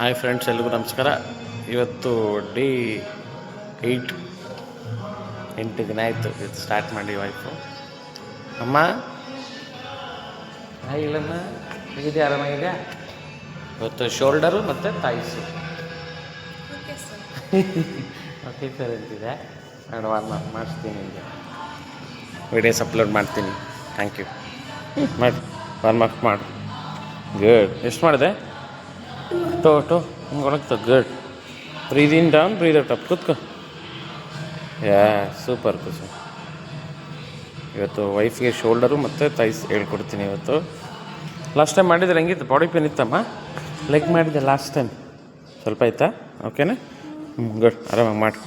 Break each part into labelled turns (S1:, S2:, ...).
S1: Hi friends ಎಲ್ರಿಗೂ ನಮಸ್ಕಾರ. ಇವತ್ತು ಡೇ ಏಯ್ಟ್ ಎಂಟು ದಿನ ಆಯಿತು ಇದು ಸ್ಟಾರ್ಟ್ ಮಾಡಿ ವೈಫು ಅಮ್ಮ? ಹಾಯ್ ಇಲ್ಲಮ್ಮ ಹೇಗಿದೆ ಆರಾಮಾಗಿದೆ ಇವತ್ತು ಶೋಲ್ಡರು ಮತ್ತು ತಾಯಿಸು ಓಕೆ ಸರ್ ಅಂತಿದೆ. ನಾನು ವಾರ್ಮ್ ಅಪ್ ಮಾಡಿಸ್ತೀನಿ ನಿಮಗೆ ವಿಡಿಯೋಸ್ ಅಪ್ಲೋಡ್ ಮಾಡ್ತೀನಿ. ಥ್ಯಾಂಕ್ ಯು ಮಾಡಿ ವಾರ್ಮ್ ಅಪ್ ಮಾಡು. ಗುಡ್ ಎಷ್ಟು ಮಾಡಿದೆ? ಹಿಂಗೆ ಒಳಗ್ತದೆ good. Breathe in down breathe out up ಕೂತ್ಕೋ. ಯಾ ಸೂಪರ್ ಕುಸು. ಇವತ್ತು ವೈಫ್ಗೆ ಶೋಲ್ಡರು ಮತ್ತು ತೈಸ್ ಹೇಳ್ಕೊಡ್ತೀನಿ ಇವತ್ತು. ಲಾಸ್ಟ್ ಟೈಮ್ ಮಾಡಿದ್ರೆ ಹೆಂಗಿತ್ತು? ಬಾಡಿ ಪೇನ್ ಇತ್ತಮ್ಮ? ಲೆಗ್ ಮಾಡಿದ್ದೆ ಲಾಸ್ಟ್ ಟೈಮ್ ಸ್ವಲ್ಪ ಆಯ್ತಾ? ಓಕೆನಾ ಹ್ಞೂ ಗುಡ್ ಆರಾಮಾಗಿ ಮಾಡಿ.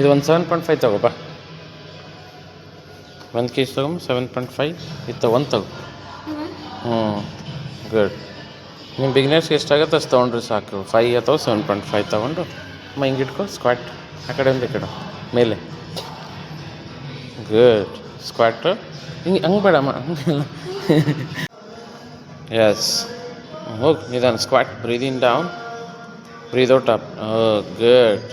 S1: ಇದು ಒಂದು ಸೆವೆನ್ ಪಾಯಿಂಟ್ ಫೈವ್ ತಗೋ ಬಾ. ಒಂದು ಕೆ ಜಿ ತಗೊಂಡು ಸೆವೆನ್ ಪಾಯಿಂಟ್ ಫೈವ್ ಇತ್ತು ಒಂದು ತಗೋ. ಹ್ಞೂ ಗುಡ್ ನಿಮ್ಮ ಬಿಗ್ನರ್ಸ್ಗೆ ಎಷ್ಟಾಗುತ್ತೆ ಅಷ್ಟು ತೊಗೊಂಡ್ರಿ ಸಾಕು. ಫೈವ್ ಅಥವಾ ಸೆವೆನ್ ಪಾಯಿಂಟ್ ಫೈವ್ ತೊಗೊಂಡು ಅಮ್ಮ ಹಿಂಗಿಟ್ಕೊ ಸ್ಕ್ವಾಟ್ ಆ ಕಡೆಯಿಂದ ಈ ಕಡೆ. ಮೇಲೆ. ಗುಡ್ ಸ್ಕ್ವಾಟ್ ಹಿಂಗೆ, ಹಂಗೆ ಬೇಡಮ್ಮ ಹಂಗೆಲ್ಲ ಎಸ್ ಹೋಗಿ, ನಿಧಾನ. Squat breathe in down breathe out up good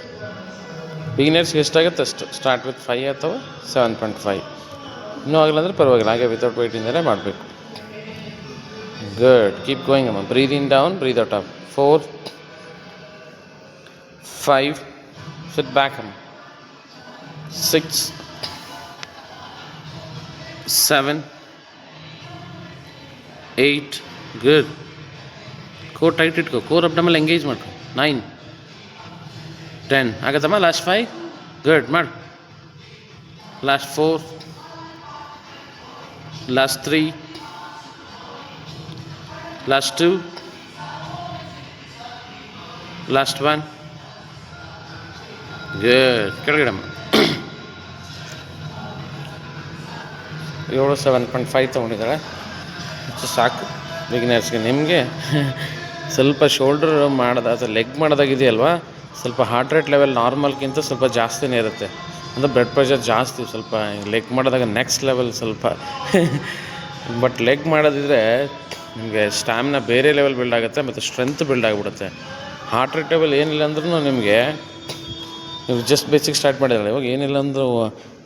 S1: ಬಿಗಿನರ್ಸ್ಗೆ ಎಷ್ಟಾಗುತ್ತೆ ಅಷ್ಟು. ಸ್ಟಾರ್ಟ್ ವಿತ್ ಫೈವ್ ಅಥವಾ ಸೆವೆನ್ ಪಾಯಿಂಟ್ ಫೈವ್ ಇನ್ನೂ ಆಗಲ್ಲ ಅಂದರೆ ಪರವಾಗಿಲ್ಲ. ಹಾಗೆ ವಿತೌಟ್ ವೆಯ್ಟಿಂದಲೇ ಮಾಡಬೇಕು. ಗುಡ್ ಕೀಪ್ ಗೋಯಿಂಗ್ ಅಮ್ಮ breathe in down breathe out up four five sit back ಅಮ್ಮ six seven eight good core tight ಇಟ್ಕೋ ಕೋರ್ ಅಪ್ಡಮಲ್ಲಿ ಎಂಗೇಜ್ ಮಾಡ್ಕೊ ನೈನ್ ಟೆನ್ ಆಗತ್ತಮ್ಮ ಲಾಸ್ಟ್ ಫೈವ್ ಗುಡ್ ಮಾಡು last four last three last two last one? Good. ಕೆಳಗಡಮ್ಮ ಏಳು seven point five ತೊಗೊಂಡಿದ್ದಾರೆ. ಸಾಕು. ಬಿಗಿನರ್ಸ್ಗೆ ನಿಮಗೆ ಸ್ವಲ್ಪ ಶೋಲ್ಡ್ರ್ ಮಾಡೋದು ಅಥವಾ ಲೆಗ್ ಮಾಡೋದಾಗಿದೆಯಲ್ವಾ ಸ್ವಲ್ಪ ಹಾರ್ಟ್ ರೇಟ್ ಲೆವೆಲ್ ನಾರ್ಮಲ್ಗಿಂತ ಸ್ವಲ್ಪ ಜಾಸ್ತಿನೇ ಇರುತ್ತೆ. ಅಂದರೆ ಬ್ಲಡ್ ಪ್ರೆಷರ್ ಜಾಸ್ತಿ, ಸ್ವಲ್ಪ ಲೆಗ್ ಮಾಡಿದಾಗ ನೆಕ್ಸ್ಟ್ ಲೆವೆಲ್ ಸ್ವಲ್ಪ. ಬಟ್ ಲೆಗ್ ಮಾಡೋದಿದ್ರೆ ನಿಮಗೆ ಸ್ಟ್ಯಾಮಿನ ಬೇರೆ ಲೆವೆಲ್ ಬಿಲ್ಡ್ ಆಗುತ್ತೆ ಮತ್ತು ಸ್ಟ್ರೆಂತ್ ಬಿಲ್ಡ್ ಆಗಿಬಿಡುತ್ತೆ. ಹಾರ್ಟ್ ರೇಟ್ ಲೆವೆಲ್ ಏನಿಲ್ಲ ಅಂದ್ರೂ ನಿಮಗೆ ನೀವು ಜಸ್ಟ್ ಬೇಸಿಕ್ ಸ್ಟಾರ್ಟ್ ಮಾಡಿದ್ರೆ ಇವಾಗ ಏನಿಲ್ಲ ಅಂದರೂ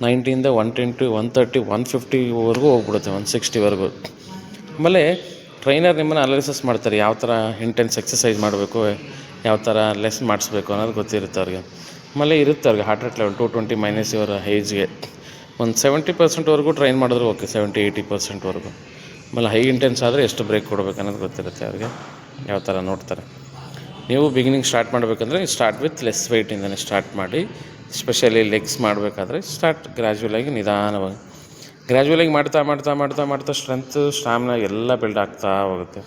S1: ನೈಂಟಿಯಿಂದ one twenty one thirty one ಫಿಫ್ಟಿವರೆಗೂ ಹೋಗ್ಬಿಡುತ್ತೆ ಒನ್ ಸಿಕ್ಸ್ಟಿವರೆಗೂ ಆಮೇಲೆ ಟ್ರೈನರ್ ನಿಮ್ಮನ್ನು ಅನಾಲಿಸಿಸ್ ಮಾಡ್ತಾರೆ, ಯಾವ ಥರ ಇಂಟೆನ್ಸ್ ಎಕ್ಸಸೈಸ್ ಮಾಡಬೇಕು, ಯಾವ ಥರ ಲೆಸ್ ಮಾಡಿಸ್ಬೇಕು ಅನ್ನೋದು ಗೊತ್ತಿರುತ್ತೆ ಅವ್ರಿಗೆ. ಆಮೇಲೆ ಇರುತ್ತೆ ಅವ್ರಿಗೆ heart rate level two twenty minus ಇವರ ಏಜ್ಗೆ ಒಂದು ಸೆವೆಂಟಿ ಪರ್ಸೆಂಟ್ವರೆಗೂ ಟ್ರೈನ್ ಮಾಡಿದ್ರು ಓಕೆ ಸೆವೆಂಟಿ ಏಯ್ಟಿ ಪರ್ಸೆಂಟ್ವರೆಗೂ ಆಮೇಲೆ ಹೈ ಇಂಟೆನ್ಸ್ ಆದರೆ ಎಷ್ಟು ಬ್ರೇಕ್ ಕೊಡಬೇಕು ಅನ್ನೋದು ಗೊತ್ತಿರುತ್ತೆ ಅವ್ರಿಗೆ. ಯಾವ ಥರ ನೋಡ್ತಾರೆ. ನೀವು ಬಿಗಿನಿಂಗ್ ಸ್ಟಾರ್ಟ್ ಮಾಡಬೇಕಂದ್ರೆ ಸ್ಟಾರ್ಟ್ ವಿತ್ ಲೆಸ್ ವೆಯ್ಟಿಂದನೇ ಸ್ಟಾರ್ಟ್ ಮಾಡಿ ಸ್ಪೆಷಲಿ ಲೆಗ್ಸ್ ಮಾಡಬೇಕಾದ್ರೆ ಸ್ಟಾರ್ಟ್ ಗ್ರ್ಯಾಜುವಲಾಗಿ ನಿಧಾನವಾಗಿ. ಗ್ರ್ಯಾಜುವಲಾಗಿ ಮಾಡ್ತಾ ಮಾಡ್ತಾ ಮಾಡ್ತಾ ಮಾಡ್ತಾ ಸ್ಟ್ರೆಂತ್ ಸ್ಟಾಮಿನ ಎಲ್ಲ ಬಿಲ್ಡ್ ಆಗ್ತಾ ಹೋಗುತ್ತೆ.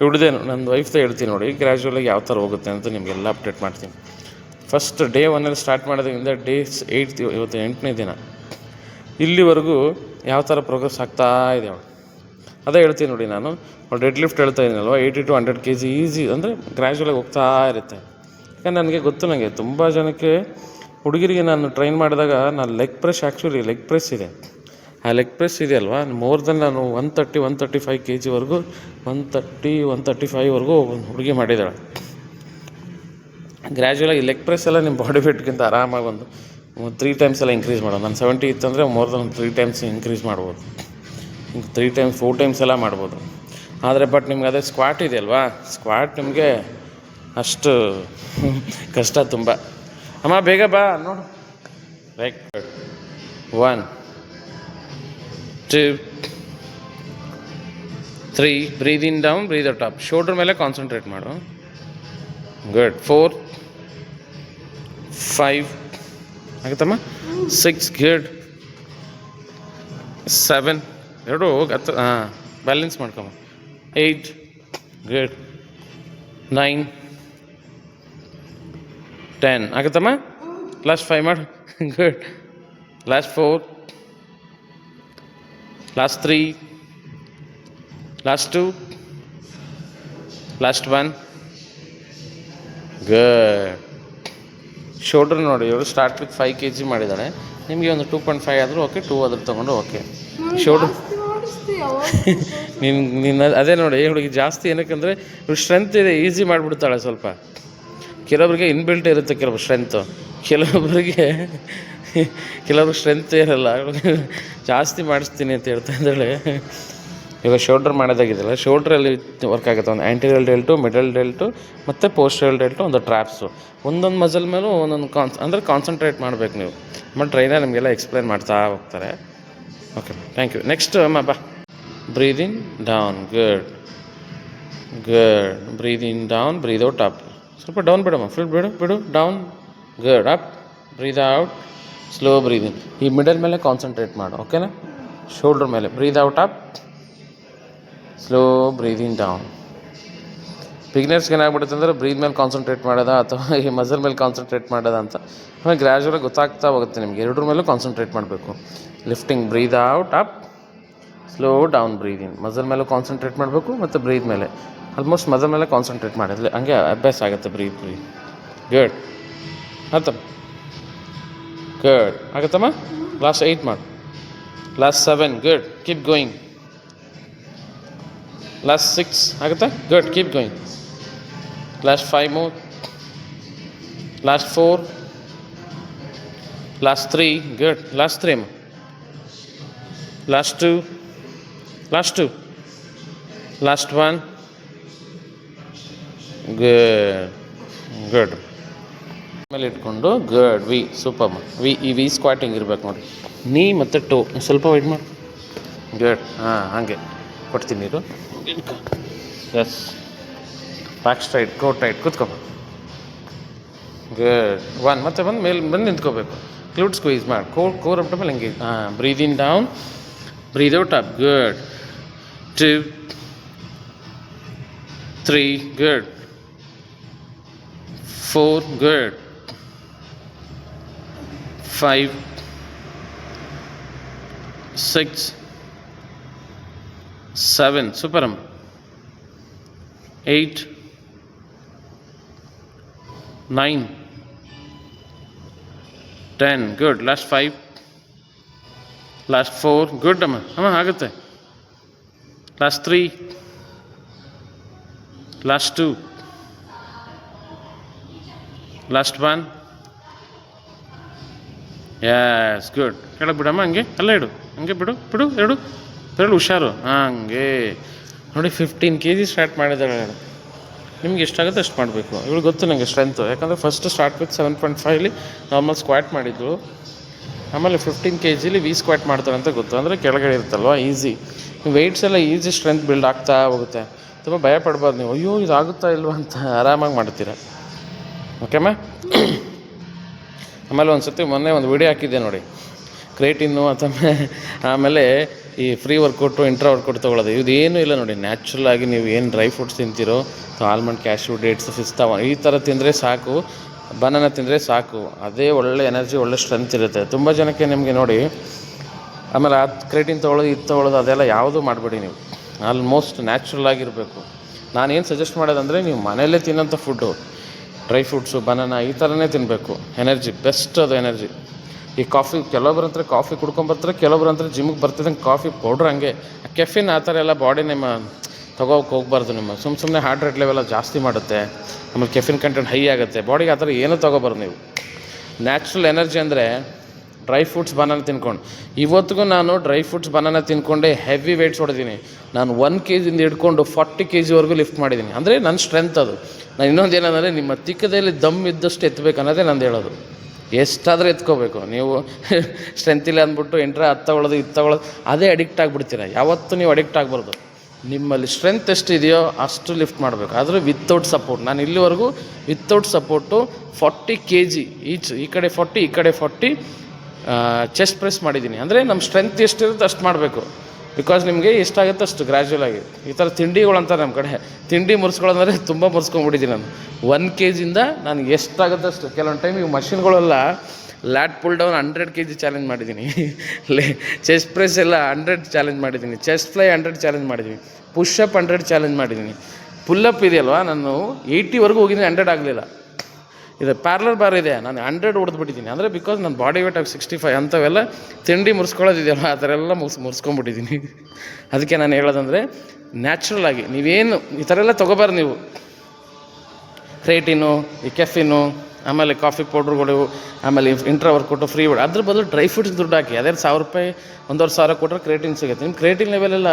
S1: ಹಿಡ್ದೇನು ನನ್ನ ವೈಫ್ದ ಹೇಳ್ತೀನಿ ನೋಡಿ ಗ್ರ್ಯಾಜುವಲಾಗಿ ಯಾವ ಥರ ಹೋಗುತ್ತೆ ಅಂತ ನಿಮಗೆಲ್ಲ ಅಪ್ಡೇಟ್ ಮಾಡ್ತೀನಿ. ಫಸ್ಟ್ ಡೇ ಒನ್ನಲ್ಲಿ ಸ್ಟಾರ್ಟ್ ಮಾಡೋದ್ರಿಂದ ಡೇಸ್ ಏಯ್ಟ್ ಇವತ್ತು ಎಂಟನೇ ದಿನ. ಇಲ್ಲಿವರೆಗೂ ಯಾವ ಥರ ಪ್ರೋಗ್ರೆಸ್ ಆಗ್ತಾ ಇದೆ ಅವಳು. ಅದೇ ಹೇಳ್ತೀನಿ ನೋಡಿ ನಾನು. ಡೆಡ್ ಲಿಫ್ಟ್ ಹೇಳ್ತಾ ಇದ್ದೀನಲ್ವ eighty to hundred K G easy ಅಂದರೆ ಗ್ರ್ಯಾಜುವಲಾಗಿ ಹೋಗ್ತಾ ಇರುತ್ತೆ. ಯಾಕಂದ್ರೆ ನನಗೆ ಗೊತ್ತು ನನಗೆ ತುಂಬ ಜನಕ್ಕೆ ಹುಡುಗರಿಗೆ ನಾನು ಟ್ರೈನ್ ಮಾಡಿದಾಗ ನಾನು leg press actually leg press ಇದೆ. ಆ ಲೆಗ್ ಪ್ರೆಸ್ ಇದೆಯಲ್ವಾ? ಮೋರ್ ದೆನ್ ನಾನು one thirty one thirty five K ಜಿವರೆಗೂ one thirty one thirty ಫೈವ್ವರೆಗೂ ಹುಡುಗಿ ಮಾಡಿದ್ದಾಳೆ. ಗ್ರ್ಯಾಜುವಲಾಗಿ ಲೆಗ್ ಪ್ರೆಸ್ ಎಲ್ಲ ನಿಮ್ಮ ಬಾಡಿ ವೇಟ್ಗಿಂತ ಆರಾಮಾಗಿ ಒಂದು ತ್ರೀ ಟೈಮ್ಸ್ ಎಲ್ಲ ಇನ್ಕ್ರೀಸ್ ಮಾಡೋದು. ನಾನು ಸೆವೆಂಟಿ ಇತ್ತಂದರೆ more than three times increase ಮಾಡ್ಬೋದು. ತ್ರೀ ಟೈಮ್ಸ್ ಫೋರ್ ಟೈಮ್ಸ್ ಎಲ್ಲ ಮಾಡ್ಬೋದು. ಆದರೆ ಬಟ್ ನಿಮ್ಗೆ ಅದೇ ಸ್ಕ್ವಾಟ್ ಇದೆಯಲ್ವಾ ಸ್ಕ್ವಾಟ್ ನಿಮಗೆ ಅಷ್ಟು ಕಷ್ಟ ತುಂಬ. ಅಮ್ಮ, ಬೇಗ ಬಾ, ನೋಡು. Right one two three breathe in down breathe up shoulder ಮೇಲೆ ಕಾನ್ಸಂಟ್ರೇಟ್ ಮಾಡು. ಗುಡ್ ಫೋರ್ ಫೈವ್ ಆಗುತ್ತಮ್ಮ? ಸಿಕ್ಸ್ ಗುಡ್ ಸೆವೆನ್ ಎರಡು ಹೋಗಿ ಹತ್ತು ಹಾಂ ಬ್ಯಾಲೆನ್ಸ್ ಮಾಡ್ಕೊಂಬ ಏಯ್ಟ್ ಗುಡ್ ನೈನ್ ಟೆನ್ ಆಗುತ್ತಮ್ಮ? ಲಾಸ್ಟ್ ಫೈವ್ ಮಾಡು. Good last four last three last two last one good shoulder ನೋಡಿ ಇವರು start with five K G ಮಾಡಿದ್ದಾರೆ ನಿಮಗೆ ಒಂದು ಟೂ ಪಾಯಿಂಟ್ ಫೈವ್ ಆದರೂ ಓಕೆ ಟೂ ಆದರೂ ತೊಗೊಂಡು ಓಕೆ ಶೋಲ್ಡ್ರ್
S2: ಮಾಡಿಸ್ತೀಯ
S1: ನಿನ್ನ, ಅದೇ ನೋಡಿ ಹುಡುಗಿ ಜಾಸ್ತಿ ಏನಕ್ಕಂದರೆ ಸ್ಟ್ರೆಂತ್ ಇದೆ ಈಸಿ ಮಾಡಿಬಿಡ್ತಾಳೆ ಸ್ವಲ್ಪ. ಕೆಲವೊಬ್ರಿಗೆ ಇನ್ಬಿಲ್ಟ್ ಇರುತ್ತೆ ಕೆಲವು ಸ್ಟ್ರೆಂತು ಕೆಲವೊಬ್ಬರಿಗೆ ಕೆಲವ್ರಿಗೆ ಸ್ಟ್ರೆಂತ್ ಇರಲ್ಲ ಜಾಸ್ತಿ ಮಾಡಿಸ್ತೀನಿ ಅಂತ ಹೇಳ್ತಾ ಇದ್ದಾಳೆ. ಇವಾಗ ಶೋಲ್ಡ್ರ್ ಮಾಡೋದಾಗಿದೆಯಲ್ಲ ಶೋಲ್ಡ್ರಲ್ಲಿ ವರ್ಕ್ ಆಗುತ್ತೆ. ಒಂದು ಆ್ಯಂಟಿರಿಯಲ್ ಡೆಲ್ಟು ಮಿಡಲ್ ಡೆಲ್ಟು ಮತ್ತು ಪೋಸ್ಟಲ್ ಡೆಲ್ಟು ಒಂದು ಟ್ರ್ಯಾಪ್ಸು ಒಂದೊಂದು ಮಜಲ್ ಮೇಲೂ ಒಂದೊಂದು ಕಾನ್ಸ್ ಅಂದರೆ ಕಾನ್ಸಂಟ್ರೇಟ್ ಮಾಡಬೇಕು ನೀವು. ಮತ್ತು ಟ್ರೈನರ್ ನಿಮಗೆಲ್ಲ ಎಕ್ಸ್ಪ್ಲೈನ್ ಮಾಡ್ತಾ ಹೋಗ್ತಾರೆ. ಓಕೆ ಥ್ಯಾಂಕ್ ಯು ನೆಕ್ಸ್ಟ್ ಅಮ್ಮ, ಬಾ. Breathe in down good. Good breathe in down breathe out up ಸ್ವಲ್ಪ ಡೌನ್ ಬಿಡಮ್ಮ ಫುಲ್ ಬಿಡು ಬಿಡು down good up breathe out slow breathe in ಈ ಮಿಡಲ್ ಮೇಲೆ ಕಾನ್ಸಂಟ್ರೇಟ್ ಮಾಡು ಓಕೆನಾ ಶೋಲ್ಡ್ರ್ ಮೇಲೆ. Breathe out up slow breathing down ಬಿಗಿನರ್ಸ್ಗೆ ಏನಾಗ್ಬಿಡುತ್ತೆ ಅಂದರೆ ಬ್ರೀದ್ ಮೇಲೆ ಕಾನ್ಸಂಟ್ರೇಟ್ ಮಾಡೋದಾ ಅಥವಾ ಈ ಮಸಲ್ ಮೇಲೆ ಕಾನ್ಸಂಟ್ರೇಟ್ ಮಾಡೋದ ಅಂತ. ಆಮೇಲೆ ಗ್ರ್ಯಾಜುವಲಾಗಿ ಗೊತ್ತಾಗ್ತಾ ಹೋಗುತ್ತೆ ನಿಮಗೆ. ಎರಡರ ಮೇಲೂ ಕಾನ್ಸಂಟ್ರೇಟ್ ಮಾಡಬೇಕು. Lifting breathe out up slow down breathing. Muscle ಮೇಲೆ ಕಾನ್ಸಂಟ್ರೇಟ್ ಮಾಡಬೇಕು ಮತ್ತು ಬ್ರೀದ್ ಮೇಲೆ. ಆಲ್ಮೋಸ್ಟ್ ಮಜಲ್ ಮೇಲೆ ಕಾನ್ಸಂಟ್ರೇಟ್ ಮಾಡಿದ್ರೆ ಹಂಗೆ ಅಭ್ಯಾಸ ಆಗುತ್ತೆ ಬ್ರೀದ್ ಬ್ರೀದ್. ಗುಡ್ ಆಯ್ತಮ್ಮ ಗಡ್ ಆಗುತ್ತಮ್ಮ? ಲಾಸ್ಟ್ ಏಯ್ಟ್ ಮಾಡಿ. Last seven good keep going last six ಆಗುತ್ತಾ? Good keep going last five more last four last three good last three last two last two last one good. Good. ಮೇಲೆ ಇಟ್ಕೊಂಡು ಗರ್ಡ್ V super V ಈ V squatting ಇರ್ಬೇಕು ನೋಡಿ. ನೀ ಮತ್ತು ಟೋ ಸ್ವಲ್ಪ weight ಮಾಡಿ. ಗರ್ಡ್ ಹಾಂ, ಹಾಗೆ. ಕೊಡ್ತೀನಿ ನೀರು yes back straight go tight ಕೂತ್ಕೊ. Good one ಮತ್ತೆ ಬಂದು ಮೇಲೆ, ಬಂದು ನಿಂತ್ಕೋಬೇಕು. ಕ್ಲೂಟ್ ಸ್ಕ್ವೀಸ್ ಮಾಡಿ. ಕೋರ್ ಕೋರ್ ಅಪ್ ಮೇಲೆ ಹಂಗೆ. ಹಾಂ breathe in down breathe out up good two three good four good five six seven super ಅಮ್ಮ eight nine ten good last five last four good ಅಮ್ಮ ಅಮ್ಮ ಆಗುತ್ತೆ last three last two last one yes good ಕೆಳಗೆ ಬಿಡಮ್ಮ ಹಂಗೆ? ಅಲ್ಲ ಇಡು. ಹಂಗೆ ಬಿಡು. ಬಿಡು, ಎರಡು. ಎರಡು ಹುಷಾರು. ಹಂಗೆ. ನೋಡಿ ಫಿಫ್ಟೀನ್ ಕೆ ಜಿ ಸ್ಟಾರ್ಟ್ ಮಾಡಿದ್ದಾಳೆ ನಿಮ್ಗೆ ಎಷ್ಟಾಗುತ್ತೆ ಅಷ್ಟು ಮಾಡಬೇಕು. ಇವಳು ಗೊತ್ತು ನನಗೆ ಸ್ಟ್ರೆಂತು ಯಾಕಂದರೆ first start with seven point ಫೈವ್ಲಿ normal squat ಮಾಡಿದ್ದು. ಆಮೇಲೆ ಫಿಫ್ಟೀನ್ ಕೆ ಜಿಲಿ ವಿ ಸ್ಕ್ವಾಟ್ ಮಾಡ್ತಾರೆ ಅಂತ ಗೊತ್ತು. ಅಂದರೆ ಕೆಳಗಡೆ ಇರುತ್ತಲ್ವ? ಈಸಿ ವೆಯ್ಟ್ಸ್ ಎಲ್ಲ ಈಸಿ ಸ್ಟ್ರೆಂತ್ ಬಿಲ್ಡ್ ಆಗ್ತಾ ಹೋಗುತ್ತೆ. ತುಂಬ ಭಯ ಪಡಬಾರ್ದು ನೀವು. ಅಯ್ಯೋ ಇದಾಗುತ್ತಾ ಇಲ್ವ ಅಂತ ಆರಾಮಾಗಿ ಮಾಡ್ತೀರಾ? ಓಕೆಮ್ಮ ಆಮೇಲೆ ಒಂದು ಸತಿ ಮೊನ್ನೆ ಒಂದು ವಿಡಿಯೋ ಹಾಕಿದ್ದೆ ನೋಡಿ. ಕ್ರೇಟಿನ್ನು ಅಥವಾ ಆಮೇಲೆ ಈ ಫ್ರೀ ವರ್ಕೌಟು ಇಂಟ್ರಾ ವರ್ಕೌಟ್ ತೊಗೊಳ್ಳೋದು. ಇದೇನೂ ಇಲ್ಲ ನೋಡಿ. ನ್ಯಾಚುರಲ್ ಆಗಿ ನೀವು ಏನು ಡ್ರೈ ಫ್ರೂಟ್ಸ್ ತಿಂತೀರೋ ಆಲ್ಮಂಡ್ ಕ್ಯಾಶು ಡೇಟ್ಸ್ ಫಿಸ್ತಾವ ಈ ಥರ ತಿಂದರೆ ಸಾಕು. ಬನಾನ ತಿಂದರೆ ಸಾಕು. ಅದೇ ಒಳ್ಳೆ ಎನರ್ಜಿ, ಒಳ್ಳೆ ಸ್ಟ್ರೆಂತ್ ಇರುತ್ತೆ. ತುಂಬ ಜನಕ್ಕೆ ನಿಮಗೆ ನೋಡಿ, ಆಮೇಲೆ ಆ ಕ್ರೇಟಿನ್ ತೊಗೊಳ್ಳೋದು, ಇದು ತೊಗೊಳ್ಳೋದು, ಅದೆಲ್ಲ ಯಾವುದೂ ಮಾಡಬೇಡಿ ನೀವು. ಆಲ್ಮೋಸ್ಟ್ ನ್ಯಾಚುರಲ್ ಆಗಿರಬೇಕು. ನಾನೇನು ಸಜೆಸ್ಟ್ ಮಾಡೋದಂದರೆ, ನೀವು ಮನೆಯಲ್ಲೇ ತಿನ್ನೋಂಥ ಫುಡ್ಡು ಡ್ರೈ ಫ್ರೂಟ್ಸು ಬನಾನ, ಈ ಥರನೇ ತಿನ್ನಬೇಕು ಎನರ್ಜಿ ಬೆಸ್ಟ್ ಅದು ಎನರ್ಜಿ ಈ ಕಾಫಿ ಕೆಲವೊಬ್ರು ಹತ್ರ ಕಾಫಿ ಕುಡ್ಕೊಂಬರ್ತಾರೆ ಕೆಲವೊಬ್ರು ಹತ್ರ ಜಿಮ್ಗೆ ಬರ್ತಿದ್ದಂಗೆ ಕಾಫಿ ಪೌಡ್ರ್ ಹಂಗೆ. ಕೆಫಿನ್ ಆ ಥರ ಎಲ್ಲ ಬಾಡಿ ನಿಮ್ಮ ತಗೋಕ್ಕೆ ಹೋಗ್ಬಾರ್ದು ನಿಮ್ಮ. ಸುಮ್ಮ ಸುಮ್ಮನೆ ಹಾರ್ಟ್ ರೇಟ್ ಲೆವೆಲ್ಲ ಜಾಸ್ತಿ ಮಾಡುತ್ತೆ. ಆಮೇಲೆ ಕೆಫಿನ್ ಕಂಟೆಂಟ್ ಹೈ ಆಗುತ್ತೆ. ಬಾಡಿಗೆ ಆ ಥರ ಏನೂ ತೊಗೋಬಾರ್ದು ನೀವು. ನ್ಯಾಚುರಲ್ ಎನರ್ಜಿ ಅಂದರೆ ಡ್ರೈ ಫ್ರೂಟ್ಸ್ ಬನಾನ ತಿನ್ಕೊಂಡು. ಇವತ್ತಿಗೂ ನಾನು ಡ್ರೈ ಫ್ರೂಟ್ಸ್ ಬನಾನ ತಿನ್ಕೊಂಡೆ ಹೆವಿ ವೆಯ್ಟ್ಸ್ ಹೊಡೆದೀನಿ. ನಾನು ಒನ್ ಕೆ ಜಿಯಿಂದ ಹಿಡ್ಕೊಂಡು ಫಾರ್ಟಿ ಕೆ ಜಿವರೆಗೂ ಲಿಫ್ಟ್ ಮಾಡಿದ್ದೀನಿ ಅಂದರೆ ನನ್ನ ಸ್ಟ್ರೆಂತ್ ಅದು. ನಾನು ಇನ್ನೊಂದು ಏನಂದರೆ ನಿಮ್ಮ ತಿಕ್ಕದಲ್ಲಿ ದಮ್ ಇದ್ದಷ್ಟು ಎತ್ತಬೇಕು ಅನ್ನೋದೇ ನಂದು ಹೇಳೋದು. ಎಷ್ಟಾದರೂ ಎತ್ಕೋಬೇಕು. ನೀವು ಸ್ಟ್ರೆಂತ್ ಇಲ್ಲ ಅಂದ್ಬಿಟ್ಟು ಎಂಟ್ರ ಅದು ತಗೊಳ್ಳೋದು ತಗೊಳ್ಳೋದು ಅದೇ ಅಡಿಕ್ಟ್ ಆಗಿಬಿಡ್ತೀರ. ಯಾವತ್ತೂ ನೀವು ಅಡಿಕ್ಟ್ ಆಗಬಾರ್ದು. ನಿಮ್ಮಲ್ಲಿ ಸ್ಟ್ರೆಂತ್ ಎಷ್ಟು ಇದೆಯೋ ಅಷ್ಟು ಲಿಫ್ಟ್ ಮಾಡಬೇಕು. ಆದರೂ ವಿತೌಟ್ ಸಪೋರ್ಟ್ ನಾನು ಇಲ್ಲಿವರೆಗೂ without support forty K G each ಈ ಕಡೆ ಫಾರ್ಟಿ ಈ ಕಡೆ ಫಾರ್ಟಿ ಚೆಸ್ಟ್ ಪ್ರೆಸ್ ಮಾಡಿದ್ದೀನಿ. ಅಂದರೆ ನಮ್ಮ ಸ್ಟ್ರೆಂತ್ ಎಷ್ಟಿರುತ್ತೆ ಅಷ್ಟು ಮಾಡಬೇಕು. ಬಿಕಾಸ್ ನಿಮಗೆ ಎಷ್ಟಾಗುತ್ತೆ ಅಷ್ಟು ಗ್ರ್ಯಾಜುವಲ್ ಆಗಿ. ಈ ಥರ ತಿಂಡಿಗಳು ಅಂತಾರೆ ನಮ್ಮ ಕಡೆ. ತಿಂಡಿ ಮುರಿಸ್ಕೊಳ್ಳೋದಂದರೆ ತುಂಬ ಮುರಿಸ್ಕೊಂಡ್ಬಿಟ್ಟಿದ್ದೀನಿ ನಾನು. ಒನ್ ಕೆ ಜಿಯಿಂದ ನನಗೆ ಎಷ್ಟಾಗುತ್ತೆ ಅಷ್ಟು. ಕೆಲವೊಂದು ಟೈಮ್ ಈಗ ಮಷಿನ್ಗಳೆಲ್ಲ lat pull down hundred K G challenge ಮಾಡಿದ್ದೀನಿ ಲೇ ಚೆಸ್ಟ್ ಪ್ರೆಸ್ ಎಲ್ಲ ಹಂಡ್ರೆಡ್ ಚಾಲೆಂಜ್ ಮಾಡಿದ್ದೀನಿ ಚೆಸ್ಟ್ ಫ್ಲೈ ಹಂಡ್ರೆಡ್ ಚಾಲೆಂಜ್ ಮಾಡಿದ್ದೀನಿ ಪುಷಪ್ ಹಂಡ್ರೆಡ್ ಚಾಲೆಂಜ್ ಮಾಡಿದ್ದೀನಿ ಪುಲ್ಲಪ್ ಇದೆಯಲ್ವಾ? ನಾನು ಏಯ್ಟಿವರೆಗೂ ಹೋಗಿದ್ದೀನಿ, ಹಂಡ್ರೆಡ್ ಆಗಲಿಲ್ಲ. ಇದು ಪ್ಯಾರ್ಲರ್ ಬಾರ್ ಇದೆ. ನಾನು ಹಂಡ್ರೆಡ್ ಹೊಡೆದ್ಬಿಟ್ಟಿದ್ದೀನಿ ಅಂದರೆ ಬಿಕಾಸ್ ನನ್ನ ಬಾಡಿ ವೇಟ್ ಆಗಿ ಸಿಕ್ಸ್ಟಿ ಫೈವ್ ಅಂಥವೆಲ್ಲ ತಿಂಡಿ ಮುರಿಸ್ಕೊಳ್ಳೋದಿದೆಯಲ್ಲ ಆ ಥರ ಎಲ್ಲ ಮುಗಿಸ್ ಮುರ್ಸ್ಕೊಂಬಿಟ್ಟಿದ್ದೀನಿ ಅದಕ್ಕೆ ನಾನು ಹೇಳೋದಂದರೆ ನ್ಯಾಚುರಲ್ ಆಗಿ ನೀವೇನು ಈ ಥರ ಎಲ್ಲ ತೊಗೋಬಾರ್ದು ನೀವು. ಕ್ರೇಟಿನು ಈ ಕೆಫಿನು ಆಮೇಲೆ ಕಾಫಿ ಪೌಡ್ರುಗಳು ಆಮೇಲೆ ಇಂಟ್ರಾ ಕೊಟ್ಟು ಫ್ರೀ ಬಿಡು ಅದ್ರ ಬದಲು ಡ್ರೈ ಫ್ರೂಟ್ಸ್ ದುಡ್ಡು ಹಾಕಿ. ಅದೇ ಸಾವಿರ ರೂಪಾಯಿ, ಒಂದೂವರೆ ಸಾವಿರ ಕೊಟ್ಟರೆ ಕ್ರೇಟಿನ್ ಸಿಗುತ್ತೆ. ನಿಮ್ಮ ಕ್ರೇಟಿನ್ ಲೆವೆಲೆಲ್ಲ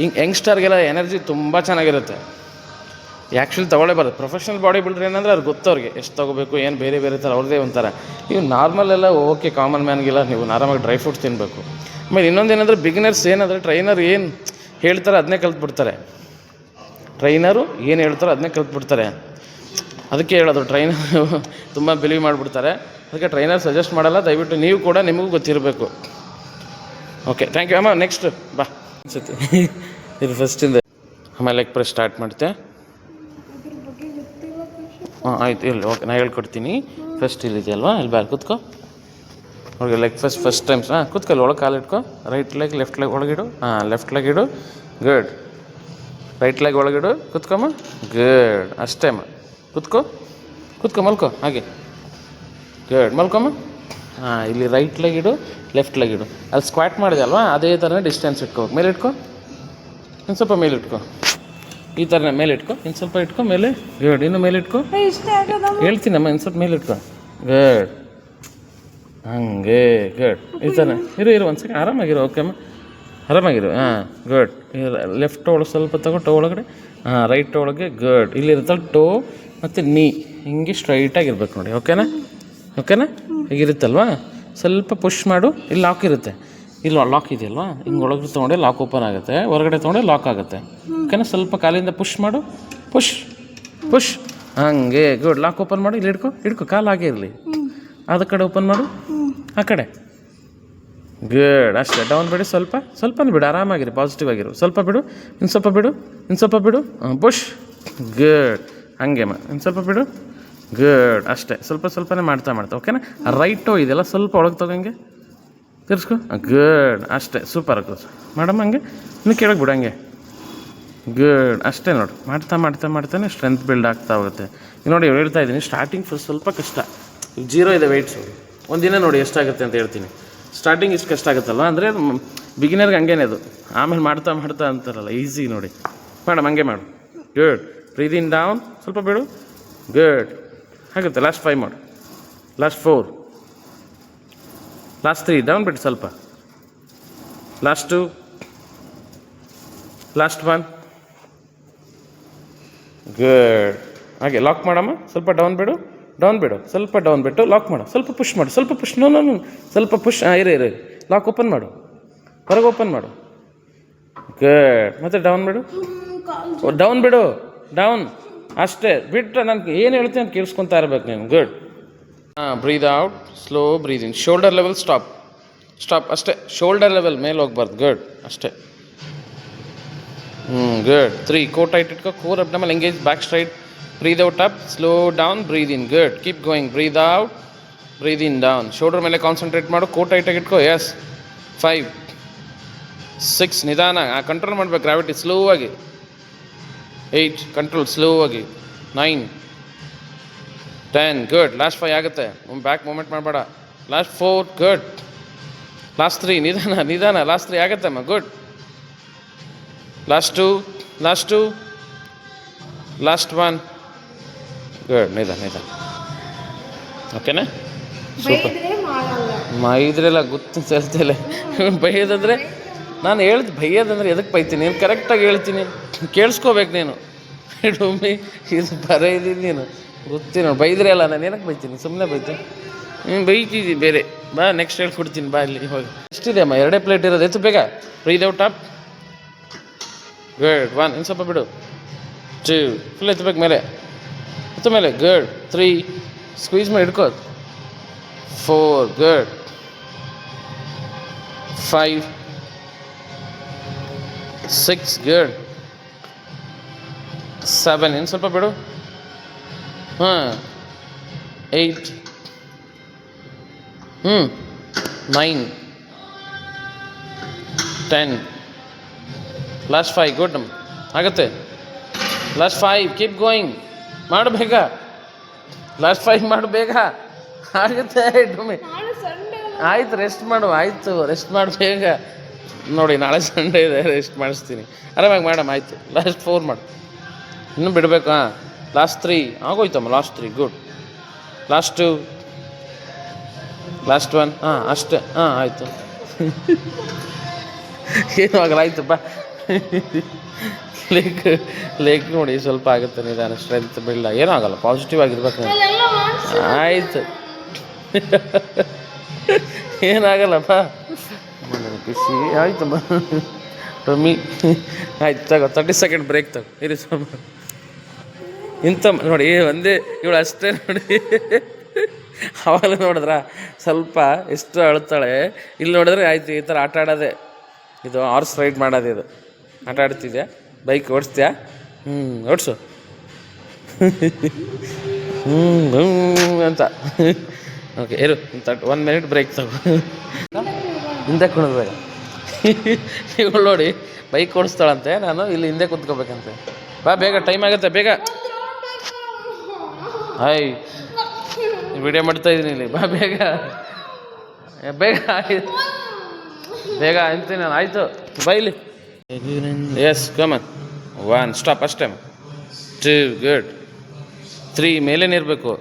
S1: ಹಿಂಗೆ ಯಂಗ್ಸ್ಟರ್ಗೆಲ್ಲ ಎನರ್ಜಿ ತುಂಬ ಚೆನ್ನಾಗಿರುತ್ತೆ. ಆ್ಯಕ್ಚುಲಿ ತೊಗೊಳ್ಳೇಬಾರ್ದು ಪ್ರೊಫೆಷನಲ್ ಬಾಡಿ ಬಿಲ್ಡರ್ ಏನಂದ್ರೆ ಅವ್ರಿಗೆ ಗೊತ್ತು ಅವ್ರಿಗೆ ಎಷ್ಟು ತೊಗೋಬೇಕು, ಏನು ಬೇರೆ ಬೇರೆ ಥರ ಅವ್ರದ್ದೇ ಒಂಥರ. ನೀವು ನಾರ್ಮಲ್ ಎಲ್ಲ ಓಕೆ ಕಾಮನ್ ಮ್ಯಾನ್ಗೆಲ್ಲ ನೀವು ಆರಾಮಾಗಿ ಡ್ರೈ ಫ್ರೂಟ್ಸ್ ತಿನ್ನಬೇಕು ಆಮೇಲೆ ಇನ್ನೊಂದು ಏನಂದರೆ ಬಿಗಿನರ್ಸ್ ಏನಂದರೆ ಟ್ರೈನರ್ ಏನು ಹೇಳ್ತಾರೆ ಅದನ್ನೇ ಕಲ್ತ್ಬಿಡ್ತಾರೆ. ಟ್ರೈನರು ಏನು ಹೇಳ್ತಾರೋ ಅದನ್ನೇ ಕಲ್ತ್ಬಿಡ್ತಾರೆ. ಅದಕ್ಕೆ ಹೇಳೋದು ಟ್ರೈನರ್ ತುಂಬ ಬಿಲೀವ್ ಮಾಡಿಬಿಡ್ತಾರೆ. ಅದಕ್ಕೆ ಟ್ರೈನರ್ ಸಜೆಸ್ಟ್ ಮಾಡಲ್ಲ, ದಯವಿಟ್ಟು ನೀವು ಕೂಡ ನಿಮಗೂ ಗೊತ್ತಿರಬೇಕು. ಓಕೆ ಥ್ಯಾಂಕ್ ಯು ಅಮ್ಮ ನೆಕ್ಸ್ಟ್ ಬಾ. ಅನ್ಸುತ್ತೆ. ಇದು ಫಸ್ಟಿಂದ ಆಮೇಲೆ ಲೆಗ್ ಪ್ರೆಸ್ ಸ್ಟಾರ್ಟ್ ಮಾಡ್ತೆ ಹಾಂ, ಆಯ್ತು ಇಲ್ಲಿ ಓಕೆ ನಾ ಹೇಳ್ಕೊಡ್ತೀನಿ. ಫಸ್ಟ್ ಇಲ್ಲಿದೆಯಲ್ವಾ ಇಲ್ಲಿ ಬಾರ್ ಕೂತ್ಕೋ. ಅವ್ರಿಗೆ ಲೆಗ್ ಫಸ್ಟ್ ಫಸ್ಟ್ ಟೈಮ್ಸ್ ಹಾಂ, ಕೂತ್ಕೊ ಇಲ್ಲಿ ಒಳಗೆ ಕಾಲು ಇಟ್ಕೋ. ರೈಟ್ ಲೆಗ್ ಲೆಫ್ಟ್ ಲೆಗ್ ಒಳಗಿಡು ಹಾಂ ಲೆಫ್ಟ್ ಲೆಗ್ ಇಡು. ಗುಡ್ ರೈಟ್ ಲೆಗ್ ಒಳಗಿಡು ಕೂತ್ಕೊಮ್ಮ ಗುಡ್ ಅಷ್ಟೇ, ಅಮ್ಮ. ಕೂತ್ಕೋ. ಕುತ್ಕೊ ಮಲ್ಕೋ ಹಾಗೆ. ಗುಡ್ ಮಲ್ಕೊಮ್ಮ. ಹಾಂ ಇಲ್ಲಿ ರೈಟ್ ಲೆಗ್ ಇಡು ಲೆಫ್ಟ್ ಲೆಗ್ ಇಡು. ಅಲ್ಲಿ ಸ್ಕ್ವಾಟ್ ಮಾಡಿದೆ ಅಲ್ವಾ? ಅದೇ ಥರನೇ ಡಿಸ್ಟೆನ್ಸ್ ಇಟ್ಕೋ. ಮೇಲೆ ಇಟ್ಕೋ. ಇನ್ನು ಸ್ವಲ್ಪ ಮೇಲೆ ಇಟ್ಕೋ. ಈ ಥರನೇ ಮೇಲೆ ಇಟ್ಕೋ. ಇನ್ನು ಸ್ವಲ್ಪ ಇಟ್ಕೊ ಮೇಲೆ. ಗುಡ್ ಇನ್ನು ಮೇಲೆ ಇಟ್ಕೋ. ಹೇಳ್ತೀನಮ್ಮ ಇನ್ನು ಸ್ವಲ್ಪ ಮೇಲೆ ಇಟ್ಕೋ. ಗುಡ್ ಹಂಗೆ. ಗುಡ್ ಈ ಥರ ಇರು ಇರು ಒಂದು ಸೆಕೆಂಡ್ ಆರಾಮಾಗಿರು. ಓಕೆ ಅಮ್ಮ. ಆರಾಮಾಗಿರು. ಹಾಂ ಗುಡ್ ಲೆಫ್ಟ್ ಒಳಗೆ ಸ್ವಲ್ಪ ತಗೋ ಟೋ ಒಳಗಡೆ. ಹಾಂ ರೈಟ್ ಒಳಗೆ ಗಡ್ ಇಲ್ಲಿ ಇರುತ್ತಲ್ಲ ಟೋ ಮತ್ತು ನೀ ಹಿಂಗೆ ಸ್ಟ್ರೈಟಾಗಿರ್ಬೇಕು ನೋಡಿ ಓಕೆನಾ ಓಕೆನಾ ಹೀಗಿರುತ್ತಲ್ವಾ? ಸ್ವಲ್ಪ ಪುಷ್ ಮಾಡು, ಇಲ್ಲಿ ಲಾಕ್ ಇರುತ್ತೆ. ಇಲ್ಲಿ ಲಾಕ್ ಇದೆಯಲ್ವಾ? ಹಿಂಗೆ ಒಳಗೆ ತೊಗೊಂಡೆ ಲಾಕ್ ಓಪನ್ ಆಗುತ್ತೆ. ಹೊರಗಡೆ ತೊಗೊಂಡೆ ಲಾಕ್ ಆಗುತ್ತೆ. ಓಕೆನಾ ಸ್ವಲ್ಪ ಕಾಲಿಂದ ಪುಷ್ ಮಾಡು. ಪುಷ್ ಪುಷ್ ಹಂಗೆ ಗುಡ್ ಲಾಕ್ ಓಪನ್ ಮಾಡು, ಇಲ್ಲಿ ಹಿಡ್ಕೊ ಹಿಡ್ಕೊ, ಕಾಲು ಹಾಗೆ ಇರಲಿ. ಅದ ಕಡೆ ಓಪನ್ ಮಾಡು. ಆ ಕಡೆ. ಗುಡ್ ಅಷ್ಟೇ ಡೌನ್ ಬಿಡಿ ಸ್ವಲ್ಪ. ಸ್ವಲ್ಪನೇ ಬಿಡು, ಆರಾಮಾಗಿರಿ ಪಾಸಿಟಿವ್ ಆಗಿರು. ಸ್ವಲ್ಪ ಬಿಡು, ಇನ್ನು ಸ್ವಲ್ಪ ಬಿಡು, ಇನ್ನು ಸ್ವಲ್ಪ ಬಿಡು. ಬುಷ್ ಗುಡ್ ಹಂಗೆ ಮಾ ಸ್ವಲ್ಪ ಬಿಡು. ಗುಡ್ ಅಷ್ಟೇ. ಸ್ವಲ್ಪ ಸ್ವಲ್ಪನೇ ಮಾಡ್ತಾ ಮಾಡ್ತಾ ಓಕೆನಾ ರೈಟು ಇದೆಲ್ಲ ಸ್ವಲ್ಪ ಒಳಗೆ ತಗೊಂಗೆ ತಿರ್ಸ್ಕೊ. ಗುಡ್ ಅಷ್ಟೇ. ಸೂಪರ್ ಆಗ್ತದೆ ಮೇಡಮ್ ಹಂಗೆ? ಇನ್ನು ಕೇಳೋಕೆ ಬಿಡು, ಹಂಗೆ. ಗುಡ್ ಅಷ್ಟೇ ನೋಡು. ಮಾಡ್ತಾ ಮಾಡ್ತಾ ಮಾಡ್ತಾನೆ ಸ್ಟ್ರೆಂತ್ ಬಿಲ್ಡ್ ಆಗ್ತಾ ಹೋಗುತ್ತೆ. ಈಗ ನೋಡಿ ಹೇಳ್ತಾ ಇದ್ದೀನಿ ಸ್ಟಾರ್ಟಿಂಗ್ ಫಸ್ಟ್ ಸ್ವಲ್ಪ ಕಷ್ಟ. ಜೀರೋ ಇದೆ ವೆಯ್ಟ್ಸು ಒಂದಿನ ನೋಡಿ ಎಷ್ಟಾಗುತ್ತೆ ಅಂತ ಹೇಳ್ತೀನಿ. ಸ್ಟಾರ್ಟಿಂಗ್ ಇಷ್ಟು ಕಷ್ಟ ಆಗುತ್ತಲ್ಲ ಅಂದರೆ ಬಿಗಿನರ್ಗೆ ಹಂಗೇನೆ ಅದು. ಆಮೇಲೆ ಮಾಡ್ತಾ ಮಾಡ್ತಾ ಅಂತಾರಲ್ಲ ಈಸಿ ನೋಡಿ. ಮೇಡಮ್ ಹಂಗೆ ಮಾಡು. ಗುಡ್ ಬ್ರೀದ್ ಇನ್ ಡೌನ್ ಸ್ವಲ್ಪ ಬಿಡು. ಗುಡ್ ಹಾಗುತ್ತೆ ಲಾಸ್ಟ್ ಫೈವ್ ಮಾಡು. Last four last three down ಬಿಟ್ಟು ಸ್ವಲ್ಪ. Last two last one good ಹಾಗೆ ಲಾಕ್ ಮಾಡಮ್ಮ. ಸ್ವಲ್ಪ ಡೌನ್ ಬಿಡು. ಡೌನ್ ಬಿಡು. ಸ್ವಲ್ಪ ಡೌನ್ ಬಿಟ್ಟು ಲಾಕ್ ಮಾಡು. ಸ್ವಲ್ಪ ಪುಷ್ ಮಾಡು. ಸ್ವಲ್ಪ ಪುಷ್ ನೋ ನೋ ಸ್ವಲ್ಪ ಪುಷ್ ಹಾಂ ಇರೋ ಇರು ಲಾಕ್ ಓಪನ್ ಮಾಡು. ಹೊರಗೆ ಓಪನ್ ಮಾಡು. ಗುಡ್ ಮತ್ತೆ ಡೌನ್ ಬಿಡು. ಡೌನ್ ಬಿಡು. ಡೌನ್. ಅಷ್ಟೇ. ಬಿಟ್ಟರೆ ನಾನು ಏನು ಹೇಳ್ತೀನಿ ಅಂತ ಕೇಳಿಸ್ಕೊತಾ ಇರ್ಬೇಕು ನೀನು. ಗುಡ್ ಹಾಂ breathe out slow breathing shoulder level stop stop ಅಷ್ಟೇ. ಶೋಲ್ಡರ್ ಲೆವೆಲ್ ಮೇಲೆ ಹೋಗ್ಬಾರ್ದು ಗುಡ್ ಅಷ್ಟೇ. ಹ್ಞೂ ಗುಡ್ ತ್ರೀ ಕೋ ಟೈಟ್ ಇಟ್ಕೋ. Core abdominal engage back straight breathe out up slow down breathe in good keep going breathe out breathe in down shoulder ಮೇಲೆ concentrate ಮಾಡು. Core tight ಇಟ್ಕೋ. Yes five six ನಿಧಾನ. ಆ control ಮಾಡ್ಬೇಕು. Gravity slow ಆಗಿ. Eight control slow ಆಗಿ. Nine ten good last five ಆಗುತ್ತೆ. Back movement ಮಾಡಬೇಡ. Last four good last three ನಿಧಾನ ನಿಧಾನ. Last three ಆಗುತ್ತಮ್ಮ good last two last two last one good ನಿಧಾನ ನಿಧಾನ. ಓಕೆನಾ ಸೂಪರ್ ಮೈದ್ರೆಲ್ಲ ಗೊತ್ತು ಸೇರ್ತಿಲ್ಲ ಬೈಯೋದಂದ್ರೆ ನಾನು ಹೇಳ್ದು ಬೈಯೋದಂದ್ರೆ ಎದಕ್ಕೆ ಬೈತೀನಿ? ನೀನು ಕರೆಕ್ಟಾಗಿ ಹೇಳ್ತೀನಿ. ಕೇಳಿಸ್ಕೋಬೇಕು ನೀನು. ಡೊಮ್ಮಿ ಇದು ಬರೇ ಇದ್ದೀನಿ ನೀನು. ನೋಡಿ ಬೈದ್ರೆ ಅಲ್ಲ, ನಾನು ಏನಕ್ಕೆ ಬೈತೀನಿ? ಸುಮ್ಮನೆ ಬೈತೀನಿ ಹ್ಞೂ ಬೈತಿದ್ದೀನಿ, ಬೇರೆ. ಬಾ ನೆಕ್ಸ್ಟ್ ಹೇಳ್ಕೊಡ್ತೀನಿ, ಬಾ ಇಲ್ಲಿ ಹೋಗಿ. ಎಷ್ಟಿದೆ ಅಮ್ಮ? ಎರಡೇ ಪ್ಲೇಟ್ ಇರೋದು. ಎತ್ತು ಬೇಗ. Breathe out top good one ಇನ್ನು ಸ್ವಲ್ಪ ಬಿಡು. ಟೂ ಫುಲ್ ಎತ್ತಬೇಕು ಮೇಲೆ. ಎತ್ತು ಮೇಲೆ. ಗುಡ್ ತ್ರೀ ಸ್ಕ್ವೀಸ್ ಮಾಡಿ ಹಿಡ್ಕೋ. Four good five six good seven ಇನ್ನು ಸ್ವಲ್ಪ ಬಿಡು. ಹಾಂ ಏಯ್ಟ್ ಹ್ಞೂ nine ten last five good ಆಗುತ್ತೆ. ಲಾಸ್ಟ್ ಫೈವ್ ಕೀಪ್ ಗೋಯಿಂಗ್ ಮಾಡು ಬೇಗ. ಲಾಸ್ಟ್ ಫೈವ್ ಮಾಡು ಬೇಗ. ಆಗುತ್ತೆ
S2: ಸಂಡೇ
S1: ಆಯ್ತು ರೆಸ್ಟ್ ಮಾಡು ಆಯಿತು ರೆಸ್ಟ್ ಮಾಡು ಬೇಗ. ನೋಡಿ ನಾಳೆ ಸಂಡೇ ಇದೆ ರೆಸ್ಟ್ ಮಾಡಿಸ್ತೀನಿ. ಆರಾಮಾಗಿ ಮೇಡಮ್ ಆಯಿತು. ಲಾಸ್ಟ್ ಫೋರ್ ಮಾಡು. ಇನ್ನೂ ಬಿಡಬೇಕು? Last three ಆಗೋಯ್ತಮ್ಮ last three good last two last one ಹಾಂ ಅಷ್ಟೇ. ಹಾಂ ಆಯಿತು. ಏನು ಆಗಲ್ಲ ಆಯ್ತು ಬಾ. ಲೇಕ್ ಲೇಕ್ ನೋಡಿ ಸ್ವಲ್ಪ ಆಗುತ್ತೆ ನಿಧಾನ ಸ್ಟ್ರೆಂತ್ ಬಿಲ್ಲ ಏನೂ ಆಗಲ್ಲ ಪಾಸಿಟಿವ್ ಆಗಿರ್ಬೇಕು ಆಯಿತು. ಏನಾಗಲ್ಲಪ್ಪ ಖುಷಿ. ಆಯ್ತಮ್ಮ. ಟೊಮ್ಮಿ ಆಯ್ತು ತಗೋ ತರ್ಟಿ ಸೆಕೆಂಡ್ ಬ್ರೇಕ್ ತಗೋ. ಇರಿ ಸ್ವಲ್ಪ ಇಂಥ ನೋಡಿ ಒಂದೇ, ಇವಳು ಅಷ್ಟೇ ನೋಡಿ. ಅವಾಗ ನೋಡಿದ್ರ? ಸ್ವಲ್ಪ ಎಷ್ಟು ಅಳ್ತಾಳೆ. ಇಲ್ಲಿ ನೋಡಿದ್ರೆ ಆಯ್ತು, ಈ ಥರ ಆಟ ಆಡೋದೆ. ಇದು ಹಾರ್ಸ್ ರೈಡ್ ಮಾಡೋದು ಇದು. ಆಟ ಆಡ್ತಿದ್ಯಾ? ಬೈಕ್ ಓಡಿಸ್ತೀಯಾ? ಹ್ಞೂ ಓಡಿಸು. ಹ್ಞೂ ಅಂತ. ಓಕೆ ಇರು ತಟ್ ಒನ್ ಮಿನಿಟ್ ಬ್ರೇಕ್ ತಗೋ. ಹಿಂದೆ ಕುಣಿದ್ಬೇಡ ಇವಳು ನೋಡಿ ಬೈಕ್ ಓಡಿಸ್ತಾಳಂತೆ. ನಾನು ಇಲ್ಲಿ ಹಿಂದೆ ಕುತ್ಕೋಬೇಕಂತೆ. ಬಾ, ಬೇಗ ಟೈಮ್ ಆಗುತ್ತೆ, ಬೇಗ. ಹಾಯ್ ವಿಡಿಯೋ ಮಾಡ್ತಾ ಇದ್ದೀನಿ ಇಲ್ಲಿ. ಬಾ, ಬೇಗ. ಬೇಗ ಬೇಗ ಅಂತೀನಿ ನಾನು ಆಯಿತು. ಬೈಲಿ yes come on one stop ಅಷ್ಟೇ. Two good three ಮೇಲೇನಿರಬೇಕು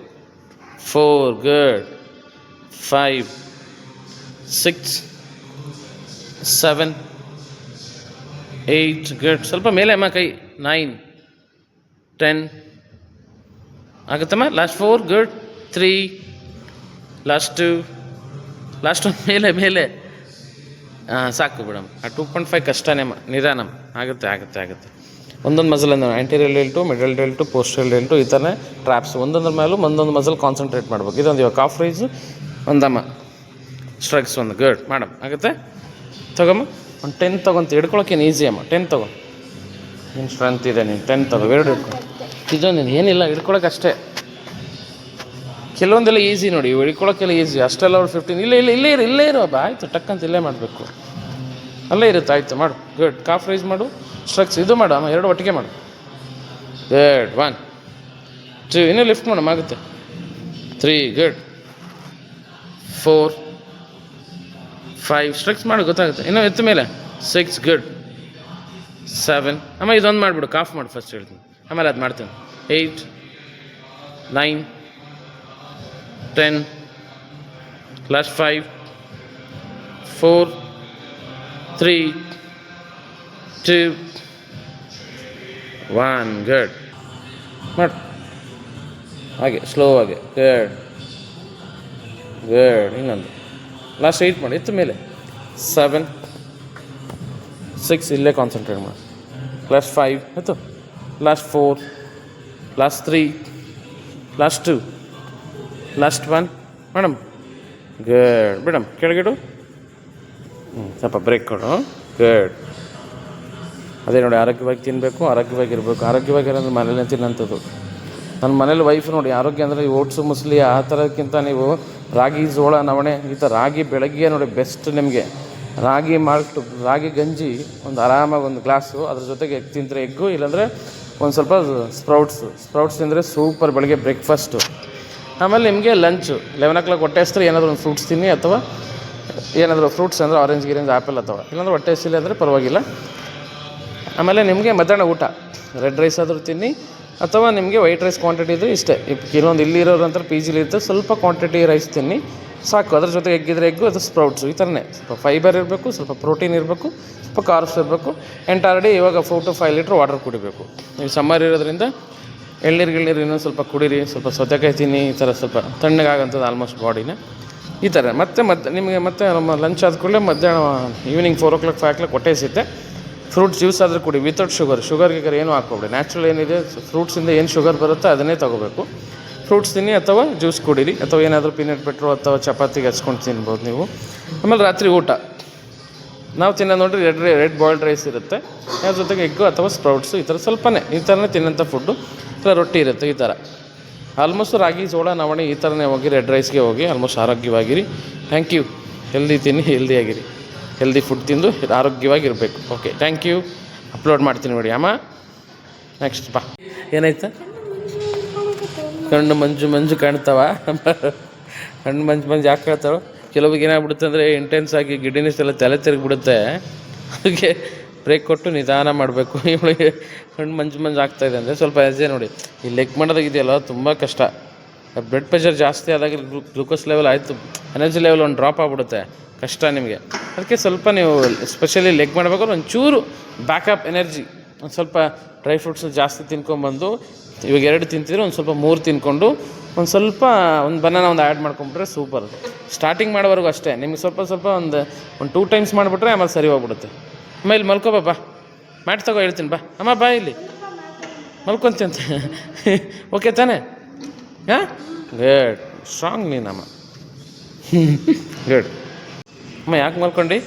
S1: four good five six seven eight good ಸ್ವಲ್ಪ ಮೇಲೆ ಅಮ್ಮ ಕೈ. Nine ten ಆಗುತ್ತಮ್ಮ? Last four good three last two last ಒಂದು ಮೇಲೆ ಮೇಲೆ. ಹಾಂ ಸಾಕು ಬಿಡಮ್ಮ. ಆ ಟೂ ಪಾಯಿಂಟ್ ಫೈವ್ ಕಷ್ಟನೇಮ್ಮ ನಿಧಾನಮ್ಮ ಆಗುತ್ತೆ ಆಗುತ್ತೆ ಆಗುತ್ತೆ. ಒಂದೊಂದು ಮಸಲ್ ಅಂದ್ರೆ ಆ್ಯಂಟೀರಿಯಲ್ ಡೆಲ್ಟು ಮಿಡಲ್ ಡೆಲ್ಟು ಪೋಸ್ಟಲ್ ಡೆಲ್ಟು ಈ ಥರ ಟ್ರ್ಯಾಪ್ಸ್ ಒಂದೊಂದ್ರ ಮೇಲೂ ಒಂದೊಂದು ಮಸಲ್ ಕಾನ್ಸಂಟ್ರೇಟ್ ಮಾಡ್ಬೇಕು. ಇದೊಂದು ಇವಾಗ ಕಾಫ್ ರೈಸು ಒಂದಮ್ಮ. ಸ್ಟ್ರಗ್ಸ್ ಒಂದು ಗುಡ್ ಮಾಡಮ್ಮ ಆಗುತ್ತೆ? ತಗೊಮ್ಮ. ಒಂದು ಟೆನ್ ತೊಗೊಂತ ಹಿಡ್ಕೊಳಕ್ಕೇನು ಈಸಿ ಅಮ್ಮ? ಟೆನ್ ತಗೋ. ನಿನ್ನ ಸ್ಟ್ರೆಂತ್ ಇದೆ ನೀನು? ಟೆನ್ ತಗೋ. ಎರಡು ಹಿಡ್ಕೊ. ನೀನು ಏನಿಲ್ಲ ಹಿಡ್ಕೊಳಕ್ಕೆ ಅಷ್ಟೇ. ಕೆಲವೊಂದೆಲ್ಲ ಈಸಿ ನೋಡಿ, ಹಿಡ್ಕೊಳಕ್ಕೆಲ್ಲ ಈಸಿ ಅಷ್ಟೆಲ್ಲ ಅವ್ರು ಫಿಫ್ಟೀನ್ ಇಲ್ಲೇ, ಇಲ್ಲ, ಇಲ್ಲೇ ಇರು, ಇಲ್ಲೇ ಇರೋ. ಅಬ್ಬ ಆಯಿತು ಟಕ್ ಅಂತ ಇಲ್ಲೇ ಮಾಡಬೇಕು. ಅಲ್ಲೇ ಇರುತ್ತೆ, ಆಯಿತು, ಮಾಡು. ಗುಡ್ ಕಾಫ್ ರೈಸ್ ಮಾಡು ಸ್ಟ್ರಕ್ಸ್ ಇದು ಮಾಡು ಅಮ್ಮ ಎರಡು ಒಟ್ಟಿಗೆ ಮಾಡು. ಗುಡ್ ಒನ್ ಟೂ ಇನ್ನೂ ಲಿಫ್ಟ್ ಮಾಡಮ್ಮ ಆಗುತ್ತೆ. ತ್ರೀ ಗುಡ್ ಫೋರ್ ಫೈವ್ ಸ್ಟ್ರಕ್ಸ್ ಮಾಡು, ಗೊತ್ತಾಗುತ್ತೆ. ಇನ್ನೂ ಎತ್ತ ಮೇಲೆ ಸಿಕ್ಸ್ ಗುಡ್ ಸೆವೆನ್ ಅಮ್ಮ ಇದೊಂದು ಮಾಡಿಬಿಡು ಕಾಫ್ ಮಾಡು ಫಸ್ಟ್ ಹೇಳ್ತೀನಿ. ಆಮೇಲೆ ಅದು ಮಾಡ್ತೀನಿ. Eight nine ten last five four three two one good ಮಾಡಿ. ಹಾಗೆ ಸ್ಲೋ ಆಗಿ. ಗಡ್ ಗಡ್ ಇನ್ನೊಂದು. ಲಾಸ್ಟ್ ಏಯ್ಟ್ ಮಾಡಿ. ಇತ್ತು ಮೇಲೆ. ಸೆವೆನ್ ಸಿಕ್ಸ್ ಇಲ್ಲೇ ಕಾನ್ಸಂಟ್ರೇಟ್ ಮಾಡಿ. ಪ್ಲಸ್ ಫೈವ್ ಆಯಿತು last four last three last two last one madam good madam ಕೆಳಗಿಡು ಹ್ಞೂ ಸ್ವಲ್ಪ ಬ್ರೇಕ್ ಕೊಡು. ಗುಡ್ ಅದೇ ನೋಡಿ, ಆರೋಗ್ಯವಾಗಿ ತಿನ್ನಬೇಕು ಆರೋಗ್ಯವಾಗಿ ಇರಬೇಕು. ಆರೋಗ್ಯವಾಗಿರೋದು ಮನೇಲೇ ತಿನ್ನೋಂಥದ್ದು ನನ್ನ ಮನೇಲಿ ವೈಫ್ ನೋಡಿ, ಆರೋಗ್ಯ ಅಂದರೆ ಓಟ್ಸು, ಮುಸ್ಲಿ, ಆ ಥರಕ್ಕಿಂತ ನೀವು ರಾಗಿ, ಜೋಳ, ನವಣೆ, ಈ ಥರ ರಾಗಿ, ಬೆಳಗ್ಗೆ ನೋಡಿ ಬೆಸ್ಟ್ ನಿಮಗೆ. ರಾಗಿ, ಮಾಲ್ಟು, ರಾಗಿ, ಗಂಜಿ, ಒಂದು ಆರಾಮಾಗಿ ಒಂದು ಗ್ಲಾಸು ಅದ್ರ ಜೊತೆಗೆ ಎಗ್ ತಿಂದರೆ ಎಗ್ಗು, ಇಲ್ಲಾಂದರೆ ಒಂದು ಸ್ವಲ್ಪ ಸ್ಪ್ರೌಟ್ಸ್ ಸ್ಪ್ರೌಟ್ಸ್ ತಿಂದರೆ ಸೂಪರ್ ಬೆಳಗ್ಗೆ ಬ್ರೇಕ್ಫಾಸ್ಟು. ಆಮೇಲೆ ನಿಮಗೆ ಲಂಚು ಲೆವೆನ್ ಓ ಕ್ಲಾಕ್ ಹೊಟ್ಟೆ ಹಸ್ತ್ರೆ ಏನಾದರೂ ಒಂದು ಫ್ರೂಟ್ಸ್ ತಿನ್ನಿ ಅಥವಾ ಏನಾದರೂ ಫ್ರೂಟ್ಸ್ ಅಂದರೆ ಆರೆಂಜ್ ಗಿರೆಂಜ್ ಆ್ಯಪಲ್ ಅಥವಾ ಇಲ್ಲಾಂದ್ರೆ ಹೊಟ್ಟೆ ಹಸಿಲ್ಲ ಅಂದರೆ ಪರವಾಗಿಲ್ಲ. ಆಮೇಲೆ ನಿಮಗೆ ಮಧ್ಯಾಹ್ನ ಊಟ ರೆಡ್ ರೈಸ್ ಆದರೂ ತಿನ್ನಿ ಅಥವಾ ನಿಮಗೆ ವೈಟ್ ರೈಸ್ ಕ್ವಾಂಟಿಟಿ ಇದ್ದರೆ ಇಷ್ಟೇ. ಕೆಲವೊಂದು ಇಲ್ಲಿರೋರು ಅಂತ ಪಿ ಜಿಲಿ ಇರ್ತದೆ, ಸ್ವಲ್ಪ ಕ್ವಾಂಟಿಟಿ ರೈಸ್ ತಿನ್ನಿ. ಸಾಕು. ಅದ್ರ ಜೊತೆಗೆ ಎಗ್ಗಿದ್ರೆ ಎಗ್ಗು, ಅದು ಸ್ಪ್ರೌಟ್ಸು ಈ ಥರನೇ ಸ್ವಲ್ಪ ಫೈಬರ್ ಇರಬೇಕು, ಸ್ವಲ್ಪ ಪ್ರೋಟೀನ್ ಇರಬೇಕು, ಸ್ವಲ್ಪ ಕಾರ್ಬ್ಸ್ ಇರಬೇಕು. ಆ್ಯಂಡ್ ಆಲ್ರೆಡಿ ಇವಾಗ four to five litre water ಕುಡಿಬೇಕು. ನೀವು ಸಮ್ಮರ್ ಇರೋದ್ರಿಂದ ಎಳ್ನೀರು, ಗಿಳ್ನೀರು ಇನ್ನೂ ಸ್ವಲ್ಪ ಕುಡೀರಿ, ಸ್ವಲ್ಪ ಸೌತೆಕಾಯಿ ತಿನ್ನಿ, ಈ ಥರ ಸ್ವಲ್ಪ ತಣ್ಣಗಾಗಂಥದ್ದು ಆಲ್ಮೋಸ್ಟ್ ಬಾಡಿನ ಈ ಥರ ಮತ್ತೆ ಮತ್ತೆ ನಿಮಗೆ ಮತ್ತೆ ನಮ್ಮ ಲಂಚ್ ಆದ ಕೂಡಲೇ ಮಧ್ಯಾಹ್ನ evening four o'clock five o'clock ಹೊಟ್ಟೆ ಸಿಗುತ್ತೆ ಫ್ರೂಟ್ ಜ್ಯೂಸ್ ಆದರೂ ಕುಡಿ. ವಿತೌಟ್ ಶುಗರ್ ಶುಗರ್ ಗಿಗರ್ ಏನೂ ಹಾಕ್ಕೊಬೇಡಿ. ನ್ಯಾಚುರಲ್ ಏನಿದೆ ಫ್ರೂಟ್ಸಿಂದ ಏನು ಶುಗರ್ ಬರುತ್ತೋ ಅದನ್ನೇ ತೊಗೋಬೇಕು. ಫ್ರೂಟ್ಸ್ ತಿನ್ನಿ ಅಥವಾ ಜ್ಯೂಸ್ ಕುಡೀರಿ ಅಥವಾ ಏನಾದರೂ ಪೀನಟ್ ಬಟ್ರು ಅಥವಾ ಚಪಾತಿಗೆ ಹಚ್ಕೊಂಡು ತಿನ್ಬೋದು ನೀವು. ಆಮೇಲೆ ರಾತ್ರಿ ಊಟ. ನಾವು ತಿನ್ನೋದು ನೋಡ್ರಿ ರೆಡ್ ರೆಡ್ ಬಾಯ್ಲ್ಡ್ ರೈಸ್ ಇರುತ್ತೆ. ಅದ್ರ ಜೊತೆಗೆ ಎಗ್ಗು ಅಥವಾ ಸ್ಪ್ರೌಟ್ಸು ಈ ಥರ ಸ್ವಲ್ಪನೇ, ಈ ಥರನೇ ತಿನ್ನೋಂಥ ಫುಡ್ಡು. ಇಲ್ಲ ರೊಟ್ಟಿ ಇರುತ್ತೆ ಈ ಥರ. ಆಲ್ಮೋಸ್ಟ್ ರಾಗಿ, ಜೋಳ, ನವಣೆ ಈ ಥರನೇ ಹೋಗಿ ರೆಡ್ ರೈಸ್ಗೆ ಹೋಗಿ ಆಲ್ಮೋಸ್ಟ್ ಆರೋಗ್ಯವಾಗಿರಿ. Thank you. ಹೆಲ್ದಿ ತಿನ್ನಿ ಹೆಲ್ದಿಯಾಗಿರಿ ಹೆಲ್ದಿ ಫುಡ್ ತಿಂದು ಆರೋಗ್ಯವಾಗಿರಬೇಕು. Okay, thank you. ಅಪ್ಲೋಡ್ ಮಾಡ್ತೀನಿ ನೋಡಿ, ಅಮ್ಮ. ನೆಕ್ಸ್ಟ್ ಬಾ. ಏನಾಯ್ತಾ? ಕಣ್ಣು ಮಂಜು ಮಂಜು ಕಾಣ್ತಾವ. ಕಣ್ಣು ಮಂಜು ಮಂಜು ಯಾಕೆ ಕಾಣ್ತಾವ? ಕೆಲವೊಬ್ಬರಿಗೆ ಏನಾಗ್ಬಿಡುತ್ತೆ ಅಂದರೆ ಇಂಟೆನ್ಸ್ ಆಗಿ ಗಿಡ್ಡಿನೆಸ್ ಎಲ್ಲ ತಲೆ ತಿರುಗಿಬಿಡುತ್ತೆ. ಅದಕ್ಕೆ ಬ್ರೇಕ್ ಕೊಟ್ಟು ನಿಧಾನ ಮಾಡಬೇಕು. ಇವಳಿಗೆ ಕಣ್ಣು ಮಂಜು ಮಂಜು ಆಗ್ತಾಯಿದೆ ಅಂದರೆ ಸ್ವಲ್ಪ ಹೆಜ್ಜೆ ನೋಡಿ. ಈ ಲೆಗ್ ಮಾಡೋದಾಗಿದೆಯಲ್ಲ ತುಂಬ ಕಷ್ಟ. ಬ್ಲಡ್ ಪ್ರೆಷರ್ ಜಾಸ್ತಿ ಆದಾಗ ಗ್ಲೂಕೋಸ್ ಲೆವೆಲ್ ಆಯಿತು. ಎನರ್ಜಿ ಲೆವೆಲ್ ಒಂದು ಡ್ರಾಪ್ ಆಗಿಬಿಡುತ್ತೆ. ಕಷ್ಟ ನಿಮಗೆ. ಅದಕ್ಕೆ ಸ್ವಲ್ಪ ನೀವು ಸ್ಪೆಷಲಿ ಲೆಗ್ ಮಾಡ್ಬೇಕಾದ್ರೆ ಒಂಚೂರು ಬ್ಯಾಕಪ್ ಎನರ್ಜಿ ಒಂದು ಸ್ವಲ್ಪ ಡ್ರೈ ಫ್ರೂಟ್ಸ್ ಜಾಸ್ತಿ ತಿನ್ಕೊಂಬಂದು ಇವಾಗ ಎರಡು ತಿಂತಿದ್ರೆ ಒಂದು ಸ್ವಲ್ಪ ಮೂರು ತಿನ್ಕೊಂಡು ಒಂದು ಸ್ವಲ್ಪ ಒಂದು ಬನಾನ ಒಂದು ಆ್ಯಡ್ ಮಾಡ್ಕೊಂಬಿಟ್ರೆ ಸೂಪರ್ ಸ್ಟಾರ್ಟಿಂಗ್ ಮಾಡೋವರೆಗೂ ಅಷ್ಟೇ. ನಿಮಗೆ ಸ್ವಲ್ಪ ಸ್ವಲ್ಪ ಒಂದು ಒಂದು ಟೂ ಟೈಮ್ಸ್ ಮಾಡಿಬಿಟ್ರೆ ಆಮೇಲೆ ಸರಿ ಹೋಗ್ಬಿಡುತ್ತೆ. ಅಮ್ಮ ಇಲ್ಲಿ ಮಲ್ಕೋ ಬಾ ಮ್ಯಾಟ್ ತಗೋ ಹೇಳ್ತೀನಿ, ಬಾ. ಅಮ್ಮ, ಬಾ ಇಲ್ಲಿ. ಮಲ್ಕೊಂತ ಓಕೆ ತಾನೇ? ಹಾಂ? ಗುಡ್ ಸ್ಟ್ರಾಂಗ್ ನೀನಮ್ಮ ಗುಡ್ ಅಮ್ಮ, ಯಾಕೆ ಮಲ್ಕೊಂಡಿ?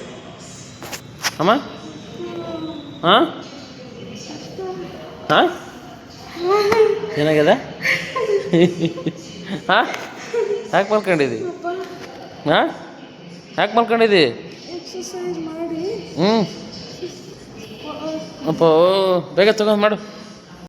S1: ಅಮ್ಮ? ಹಾಂ? ಹಾಂ? ಏನಾಗ್ಯದ ಹಾಂ? ಯಾಕೆ ಮಲ್ಕೊಂಡಿದ್ದಿ ಹಾಂ? ಯಾಕೆ ಮಲ್ಕೊಂಡಿದ್ದಿ ಹ್ಞೂ ಅಪ್ಪ ಬೇಗ ತಗೊಂಡು ಮಾಡು.